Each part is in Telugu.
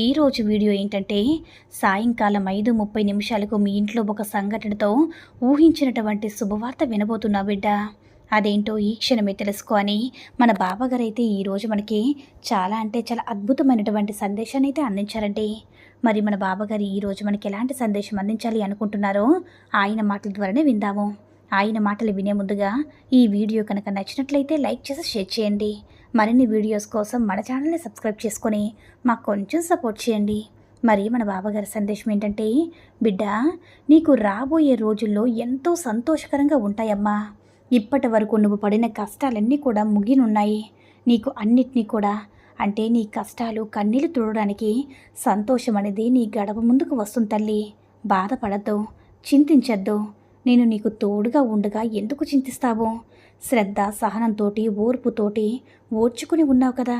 ఈరోజు వీడియో ఏంటంటే సాయంకాలం ఐదు ముప్పై నిమిషాలకు మీ ఇంట్లో ఒక సంఘటనతో ఊహించినటువంటి శుభవార్త వినబోతున్నా బిడ్డ. అదేంటో ఈ క్షణమే తెలుసుకో అని మన బాబాగారు అయితే ఈరోజు మనకి చాలా అంటే చాలా అద్భుతమైనటువంటి సందేశాన్ని అయితే అందించారండి మరి మన బాబాగారు ఈరోజు మనకి ఎలాంటి సందేశం అందించాలి అనుకుంటున్నారో ఆయన మాటల ద్వారానే విందాము. ఆయన మాటలు వినే ముందుగా ఈ వీడియో కనుక నచ్చినట్లయితే లైక్ చేసి షేర్ చేయండి. మరిన్ని వీడియోస్ కోసం మన ఛానల్ని సబ్స్క్రైబ్ చేసుకొని మాకు కొంచెం సపోర్ట్ చేయండి. మరి మన బాబాగారి సందేశం ఏంటంటే బిడ్డ నీకు రాబోయే రోజుల్లో ఎంతో సంతోషకరంగా ఉంటాయమ్మా. ఇప్పటి వరకు నువ్వు పడిన కష్టాలన్నీ కూడా ముగినున్నాయి. నీకు అన్నిటినీ కూడా. అంటే నీ కష్టాలు కన్నీళ్ళు తుడడానికి సంతోషం అనేది నీ గడప ముందుకు వస్తుంది తల్లి. బాధపడద్దు చింతించద్దు. నేను నీకు తోడుగా ఉండగా ఎందుకు చింతిస్తావు? శ్రద్ధ సహనంతోటి ఓర్పుతోటి ఓర్చుకుని ఉన్నావు కదా.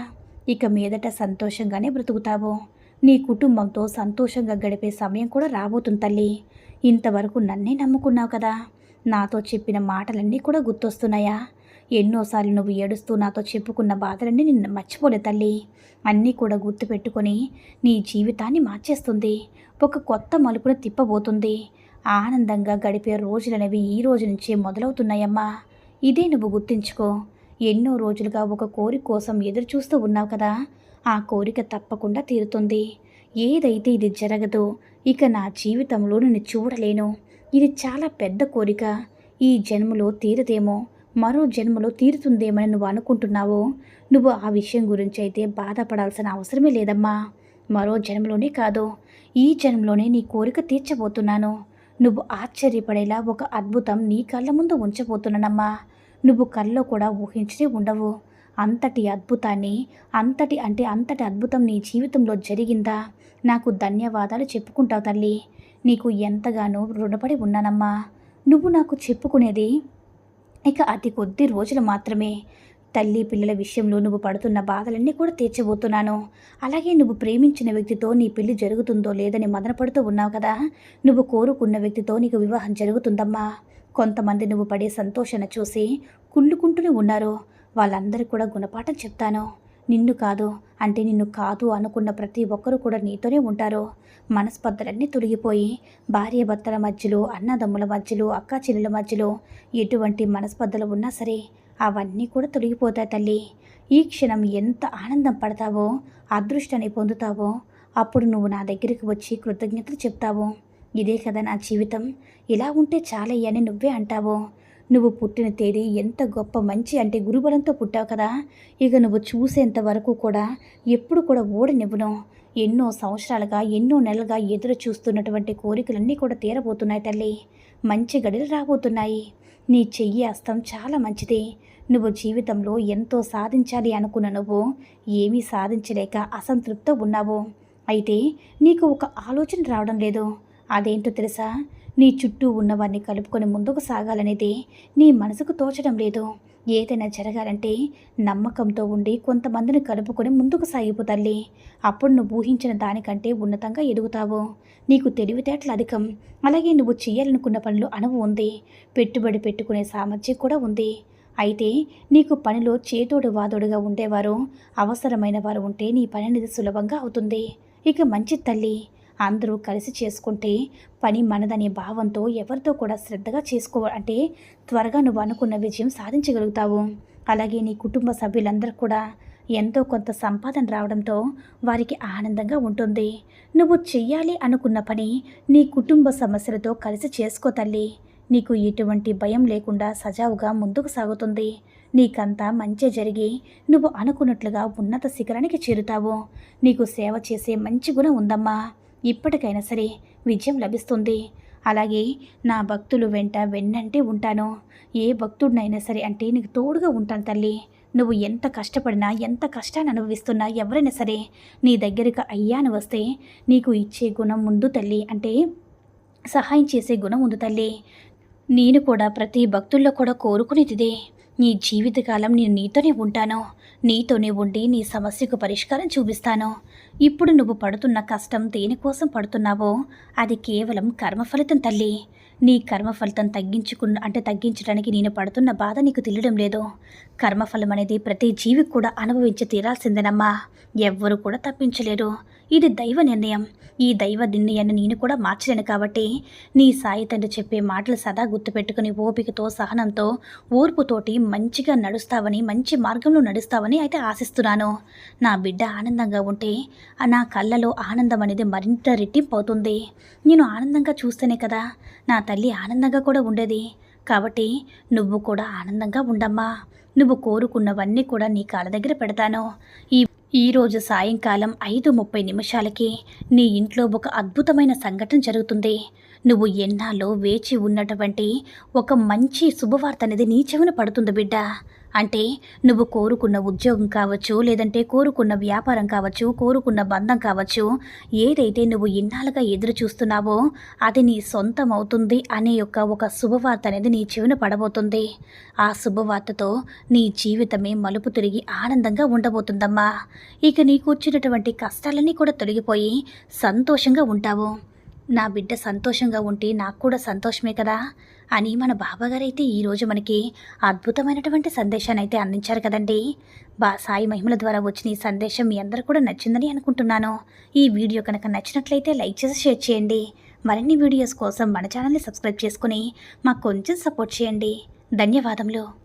ఇక మీదట సంతోషంగానే బ్రతుకుతావు. నీ కుటుంబంతో సంతోషంగా గడిపే సమయం కూడా రాబోతుంది తల్లి. ఇంతవరకు నన్నే నమ్ముకున్నావు కదా. నాతో చెప్పిన మాటలన్నీ కూడా గుర్తొస్తున్నాయా? ఎన్నోసార్లు నువ్వు ఏడుస్తూ నాతో చెప్పుకున్న బాధలన్నీ నిన్ను మర్చిపోలే తల్లి. అన్నీ కూడా గుర్తుపెట్టుకొని నీ జీవితాన్ని మార్చేస్తుంది. ఒక కొత్త మలుపును తిప్పబోతుంది. ఆనందంగా గడిపే రోజులనేవి ఈ రోజు నుంచే మొదలవుతున్నాయమ్మా. ఇదే నువ్వు గుర్తుంచుకో. ఎన్నో రోజులుగా ఒక కోరిక కోసం ఎదురు చూస్తూ ఉన్నావు కదా. ఆ కోరిక తప్పకుండా తీరుతుంది. ఏదైతే ఇది జరగదో ఇక నా జీవితంలో నేను చూడలేను. ఇది చాలా పెద్ద కోరిక. ఈ జన్మలో తీరదేమో మరో జన్మలో తీరుతుందేమని నువ్వు అనుకుంటున్నావో. నువ్వు ఆ విషయం గురించి అయితే బాధపడాల్సిన అవసరమే లేదమ్మా. మరో జన్మలోనే కాదు ఈ జన్మలోనే నీ కోరిక తీర్చబోతున్నాను. నువ్వు ఆశ్చర్యపడేలా ఒక అద్భుతం నీ కళ్ళ ముందు ఉంచబోతున్నానమ్మా. నువ్వు కళ్ళలో కూడా ఊహించనే ఉండవు. అంతటి అద్భుతాన్ని అంతటి అంటే అంతటి అద్భుతం నీ జీవితంలో జరిగిందా? నాకు ధన్యవాదాలు చెప్పుకుంటావు తల్లి. నీకు ఎంతగానో రుణపడి ఉన్నానమ్మా. నువ్వు నాకు చెప్పుకునేది ఇక అతి కొద్ది రోజులు మాత్రమే. తల్లి పిల్లల విషయంలో నువ్వు పడుతున్న బాధలన్నీ కూడా తీర్చబోతున్నాను. అలాగే నువ్వు ప్రేమించిన వ్యక్తితో నీ పెళ్ళి జరుగుతుందో లేదని మదనపడుతూ ఉన్నావు కదా. నువ్వు కోరుకున్న వ్యక్తితో నీకు వివాహం జరుగుతుందమ్మా. కొంతమంది నువ్వు పడే సంతోషాన్ని చూసి కుళ్ళుకుంటూనే ఉన్నారు. వాళ్ళందరికీ కూడా గుణపాఠం చెప్తాను. నిన్ను కాదు అంటే నిన్ను కాదు అనుకున్న ప్రతి ఒక్కరూ కూడా నీతోనే ఉంటారు. మనస్పర్ధలన్నీ తొలగిపోయి భార్య భర్తల మధ్యలో అన్నదమ్ముల మధ్యలో అక్కా చెల్లెల మధ్యలో ఎటువంటి మనస్పర్ధలు ఉన్నా సరే అవన్నీ కూడా తొలగిపోతాయి తల్లి. ఈ క్షణం ఎంత ఆనందం పడతావో అదృష్టాన్ని పొందుతావో అప్పుడు నువ్వు నా దగ్గరికి వచ్చి కృతజ్ఞతలు చెప్తావు. ఇదే కదా నా జీవితం. ఇలా ఉంటే చాలయ్యని నువ్వే అంటావు. నువ్వు పుట్టిన తేదీ ఎంత గొప్ప మంచి అంటే గురుబలంతో పుట్టావు కదా. ఇక నువ్వు చూసేంత వరకు కూడా ఎప్పుడు కూడా ఓడనివ్వను ఎన్నో సంవత్సరాలుగా ఎన్నో నెలలుగా ఎదురు చూస్తున్నటువంటి కోరికలన్నీ కూడా తీరబోతున్నాయి తల్లి. మంచి గడిలు రాబోతున్నాయి. నీ చెయ్యి అస్తం చాలా మంచిది. నువ్వు జీవితంలో ఎంతో సాధించాలి అనుకున్న నువ్వు ఏమీ సాధించలేక అసంతృప్తితో ఉన్నావు. అయితే నీకు ఒక ఆలోచన రావడం లేదు. అదేంటో తెలుసా? నీ చుట్టూ ఉన్నవారిని కలుపుకొని ముందుకు సాగాలనేది నీ మనసుకు తోచడం లేదు. ఏదైనా జరగాలంటే నమ్మకంతో ఉండి కొంతమందిని కలుపుకొని ముందుకు సాగిపో తల్లి. అప్పుడు నువ్వు ఊహించిన దానికంటే ఉన్నతంగా ఎదుగుతావు. నీకు తెలివితేటలు అధికం. అలాగే నువ్వు చేయాలనుకున్న పనులు అనువు ఉంది. పెట్టుబడి పెట్టుకునే సామర్థ్యం కూడా ఉంది. అయితే నీకు పనిలో చేతోడు వాదోడుగా ఉండేవారు. అవసరమైన వారు ఉంటే నీ పని అనేది సులభంగా అవుతుంది. ఇక మంచి తల్లి. అందరూ కలిసి చేసుకుంటే పని మనదనే భావంతో ఎవరితో కూడా శ్రద్ధగా చేసుకో అంటే త్వరగా నువ్వు అనుకున్న విజయం సాధించగలుగుతావు. అలాగే నీ కుటుంబ సభ్యులందరూ కూడా ఎంతో కొంత సంపాదన రావడంతో వారికి ఆనందంగా ఉంటుంది. నువ్వు చెయ్యాలి అనుకున్న పని నీ కుటుంబ సమస్యలతో కలిసి చేసుకో తల్లి. నీకు ఎటువంటి భయం లేకుండా సజావుగా ముందుకు సాగుతుంది. నీకంతా మంచి జరిగి నువ్వు అనుకున్నట్లుగా ఉన్నత శిఖరానికి చేరుతావు. నీకు సేవ చేసే మంచి గుణం ఉందమ్మా. ఇప్పటికైనా సరే విజయం లభిస్తుంది. అలాగే నా భక్తులు వెంట వెన్నంటే ఉంటాను. ఏ భక్తుడినైనా సరే అంటే నీకు తోడుగా ఉంటాను తల్లి. నువ్వు ఎంత కష్టపడినా ఎంత కష్టాన్ని అనుభవిస్తున్నా ఎవరైనా సరే నీ దగ్గరికి అయ్యాను వస్తే నీకు ఇచ్చే గుణం ముందు తల్లి. అంటే సహాయం చేసే గుణం ఉంది తల్లి. నేను కూడా ప్రతి భక్తుల్లో కూడా కోరుకునేదిదే. నీ జీవితకాలం నేను నీతోనే ఉంటాను. నీతోనే ఉండి నీ సమస్యకు పరిష్కారం చూపిస్తాను. ఇప్పుడు నువ్వు పడుతున్న కష్టం దేనికోసం పడుతున్నావో అది కేవలం కర్మఫలితం తల్లి. నీ కర్మఫలితం తగ్గించుకున్న అంటే తగ్గించడానికి నేను పడుతున్న బాధ నీకు తెలియడం లేదు. కర్మఫలం అనేది ప్రతి జీవికి కూడా అనుభవించి తీరాల్సిందేనమ్మా. ఎవ్వరూ కూడా తప్పించలేరు. ఇది దైవ నిర్ణయం. ఈ దైవ నిర్ణయాన్ని నేను కూడా మార్చలేను కాబట్టి నీ సాయి తండ్రి చెప్పే మాటలు సదా గుర్తుపెట్టుకుని ఓపికతో సహనంతో ఓర్పుతోటి మంచిగా నడుస్తావని మంచి మార్గంలో నడుస్తావని అయితే ఆశిస్తున్నాను. నా బిడ్డ ఆనందంగా ఉంటే నా కళ్ళలో ఆనందం అనేది మరింత రెట్టింపు అవుతుంది నేను ఆనందంగా చూస్తేనే కదా నా తల్లి ఆనందంగా కూడా ఉండేది. కాబట్టి నువ్వు కూడా ఆనందంగా ఉండమ్మా. నువ్వు కోరుకున్నవన్నీ కూడా నీ కాళ్ళ దగ్గర పెడతాను. ఈ ఈరోజు సాయంకాలం ఐదు ముప్పై నిమిషాలకి నీ ఇంట్లో ఒక అద్భుతమైన సంఘటన జరుగుతుంది. నువ్వు ఎన్నాళ్ళో వేచి ఉన్నటువంటి ఒక మంచి శుభవార్త అనేది నీ చెవిన పడుతుంది బిడ్డ. అంటే నువ్వు కోరుకున్న ఉద్యోగం కావచ్చు లేదంటే కోరుకున్న వ్యాపారం కావచ్చు కోరుకున్న బంధం కావచ్చు ఏదైతే నువ్వు ఇన్నాళ్ళుగా ఎదురు చూస్తున్నావో అది నీ సొంతం అవుతుంది అనే యొక్క ఒక శుభవార్త అనేది నీ చెవిన పడబోతుంది. ఆ శుభవార్తతో నీ జీవితమే మలుపు తిరిగి ఆనందంగా ఉండబోతుందమ్మా. ఇక నీకు వచ్చినటువంటి కష్టాలన్నీ కూడా తొలగిపోయి సంతోషంగా ఉంటావు. నా బిడ్డ సంతోషంగా ఉంటే నాకు కూడా సంతోషమే కదా? అని మన బాబాగారైతే ఈరోజు మనకి అద్భుతమైనటువంటి సందేశాన్ని అయితే అందించారు కదండి. బా సాయి మహిమల ద్వారా వచ్చిన ఈ సందేశం మీ అందరూ కూడా నచ్చిందని అనుకుంటున్నాను. ఈ వీడియో కనుక నచ్చినట్లయితే లైక్ చేసి షేర్ చేయండి. మరిన్ని వీడియోస్ కోసం మన ఛానల్ని సబ్స్క్రైబ్ చేసుకుని మాకు కొంచెం సపోర్ట్ చేయండి. ధన్యవాదములు.